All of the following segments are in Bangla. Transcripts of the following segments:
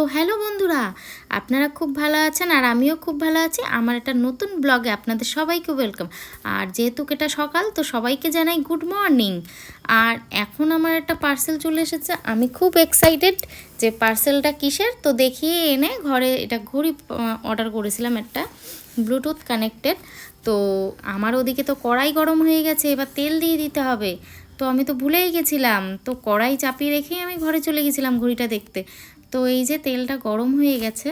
তো হ্যালো বন্ধুরা, আপনারা খুব ভালো আছেন আর আমিও খুব ভালো আছি। আমার একটা নতুন ব্লগে আপনাদের সবাইকে ওয়েলকাম আর যেহেতু এটা সকাল, তো সবাইকে জানাই গুড মর্নিং আর এখন আমার একটা পার্সেল চলে এসেছে। আমি খুব এক্সাইটেড যে পার্সেলটা কিসের, তো দেখিয়ে এনে ঘরে এটা ঘড়ি অর্ডার করেছিলাম একটা ব্লুটুথ কানেক্টেড তো আমার ওদিকে তো কড়াই গরম হয়ে গেছে, এবার তেল দিয়ে দিতে হবে। তো আমি তো ভুলেই গেছিলাম। তো কড়াই চাপিয়ে রেখেই আমি ঘরে চলে গেছিলাম ঘড়িটা দেখতে। তো এই যে তেলটা গরম হয়ে গেছে,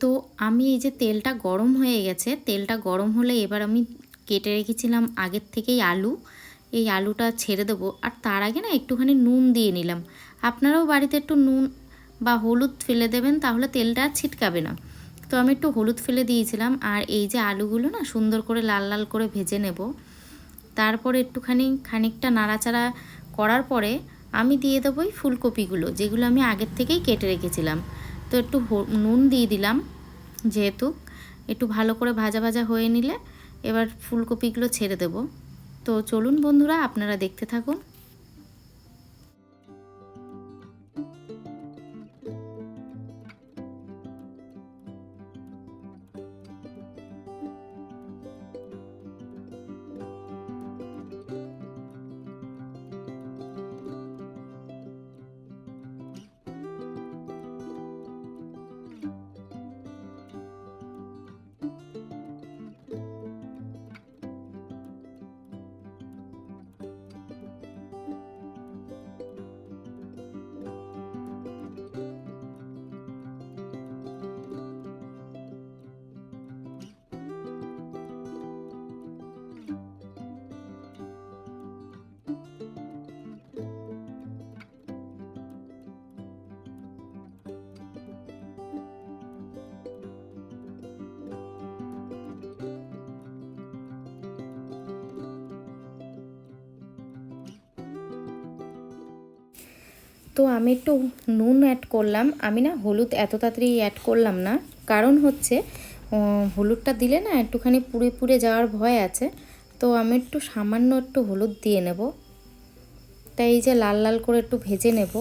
তো আমি এই যে তেলটা গরম হয়ে গেছে, তেলটা গরম হলে এবার আমি কেটে রেখেছিলাম আগের থেকেই আলু। এই আলুটা ছেড়ে দেবো, আর তার আগে না একটুখানি নুন দিয়ে নিলাম। আপনারাও বাড়িতে একটু নুন বা হলুদ ফেলে দেবেন, তাহলে তেলটা ছিটকাবে না। তো আমি একটু হলুদ ফেলে দিয়েছিলাম, আর এই যে আলুগুলো না সুন্দর করে লাল লাল করে ভেজে নেব। তারপরে একটুখানি খানিকটা নাড়াচাড়া করার পরে আমি দিয়ে দেবো ওই ফুলকপিগুলো, যেগুলো আমি আগের থেকেই কেটে রেখেছিলাম। তো একটু নুন দিয়ে দিলাম যেহেতু, একটু ভালো করে ভাজা ভাজা হয়ে নিলে এবার ফুলকপিগুলো ছেড়ে দেব। তো চলুন বন্ধুরা, আপনারা দেখতে থাকুন। তো আমি একটু নুন অ্যাড করলাম। আমি না হলুদ এত তাড়াতাড়ি অ্যাড করলাম না। কারণ হচ্ছে হলুদটা দিলে না একটুখানি পুড়ে পুড়ে যাওয়ার ভয় আছে। তো আমি একটু সামান্য একটু হলুদ দিয়ে নেব। তাই এই যে লাল লাল করে একটু ভেজে নেব।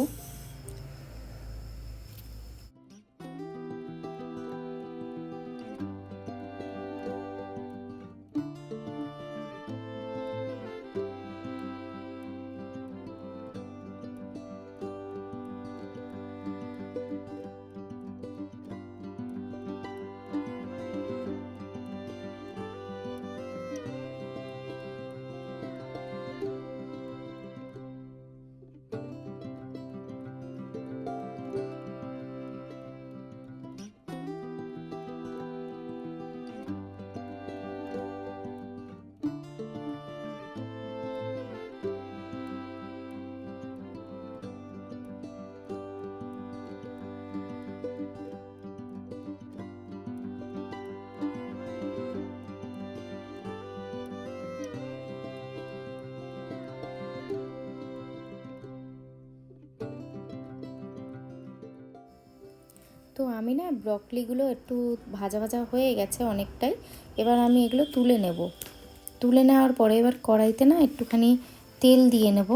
তো আমি না ব্রকলিগুলো একটু ভাজা ভাজা হয়ে গেছে অনেকটাই। এবার আমি এগুলো তুলে নেব। তুলে নেওয়ার পরে এবার কড়াইতে না একটুখানি তেল দিয়ে নেব।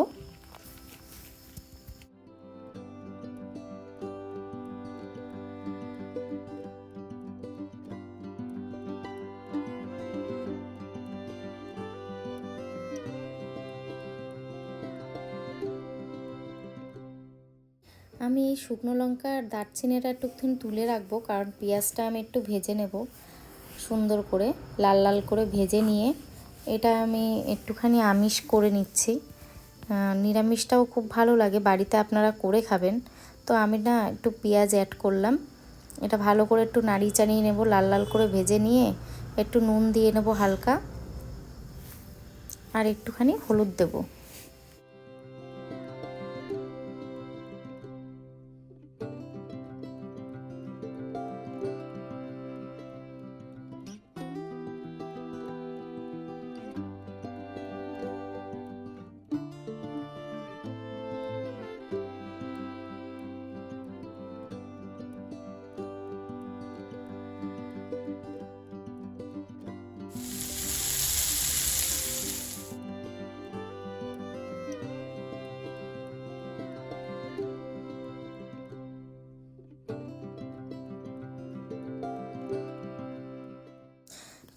আমি এই শুকনো লঙ্কা আর দারচিনিটা একটুখানি তুলে রাখব, কারণ পেঁয়াজটা আমি একটু ভেজে নেব সুন্দর করে, লাল লাল করে ভেজে নিয়ে। এটা আমি একটুখানি আমিষ করে নিচ্ছি। নিরামিষটাও খুব ভালো লাগে, বাড়িতে আপনারা করে খাবেন। তো আমি না একটু পেঁয়াজ অ্যাড করলাম। এটা ভালো করে একটু নাড়িয়ে চাড়িয়ে নেব, লাল লাল করে ভেজে নিয়ে একটু নুন দিয়ে নেব হালকা। আর একটুখানি হলুদ দেবো।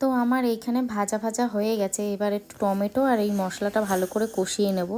তো আমার এইখানে ভাজা ভাজা হয়ে গেছে। এবার একটু টমেটো আর এই মশলাটা ভালো করে কষিয়ে নেব।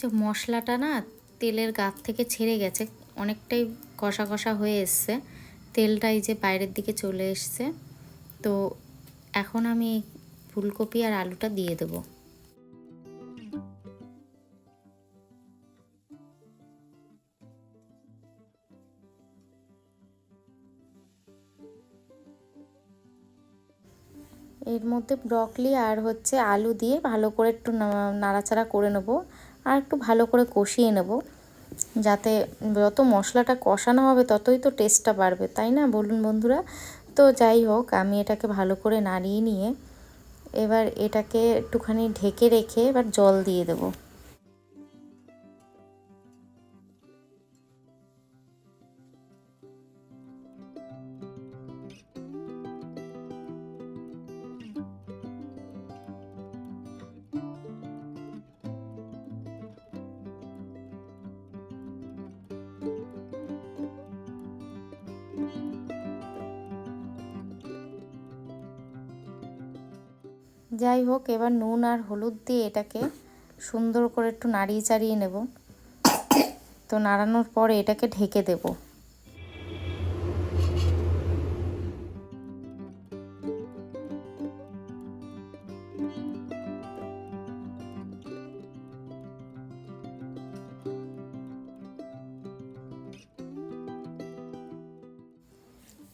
যে মশলাটা না তেলের গাত থেকে ছেড়ে গেছে, অনেকটাই কষা কষা হয়ে এসছে। তেলটা এই যে বাইরের দিকে চলে এসছে। তো এখন আমি ফুলকপি আর আলুটা দিয়ে দেবো। এর মধ্যে ব্রকলি আর হচ্ছে আলু দিয়ে ভালো করে একটু নাড়াচাড়া করে নেব। আর একটু ভালো করে কষিয়ে নেব। যাতে যত মশলাটা কষানো হবে ততই তো টেস্টটা বাড়বে, তাই না? বলুন বন্ধুরা। তো যাই হোক, আমি এটাকে ভালো করে নাড়িয়ে নিয়ে এবার এটাকে একটুখানি ঢেকে রেখে এবার জল দিয়ে দেবো। যাই হোক এবার নুন আর হলুদ দিয়ে এটাকে সুন্দর করে একটু নাড়িয়ে চাড়িয়ে নেব। তো নাড়ানোর পরে এটাকে ঢেকে দেব।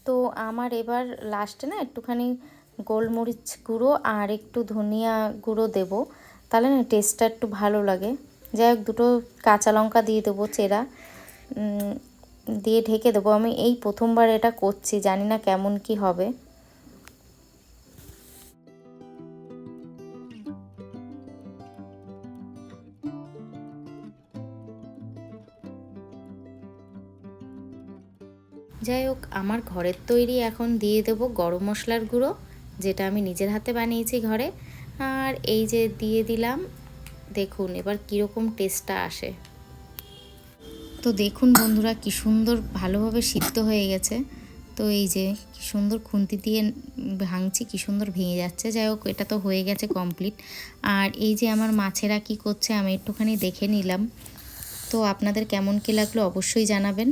তো আমার এবার লাস্টে না একটুখানি গোলমরিচ গুঁড়ো আর একটু ধনিয়া গুঁড়ো দেব। তাহলে না টেস্টটা একটু ভালো লাগে। যাই হোক, দুটো কাঁচা লঙ্কা দিয়ে দেবো, চেরা। দিয়ে ঢেকে দেবো। আমি এই প্রথমবার এটা করছি, জানি না কেমন কি হবে। যাই হোক, আমার ঘরের তৈরি এখন দিয়ে দেব গরম মশলার গুঁড়ো। যেটা আমি নিজের হাতে বানিয়েছি ঘরে। আর এই যে দিয়ে দিলাম, দেখুন এবার কীরকম টেস্টটা আসে। তো দেখুন বন্ধুরা, কি সুন্দর ভালোভাবে সিদ্ধ হয়ে গেছে। তো এই যে কি সুন্দর খুন্তি দিয়ে ভাঙছি, কি সুন্দর ভেঙে যাচ্ছে। যাই হোক, এটা তো হয়ে গেছে কমপ্লিট আর এই যে আমার মাছেরা কি করছে, আমি একটুখানি দেখে নিলাম। তো আপনাদের কেমন কী লাগল অবশ্যই জানাবেন।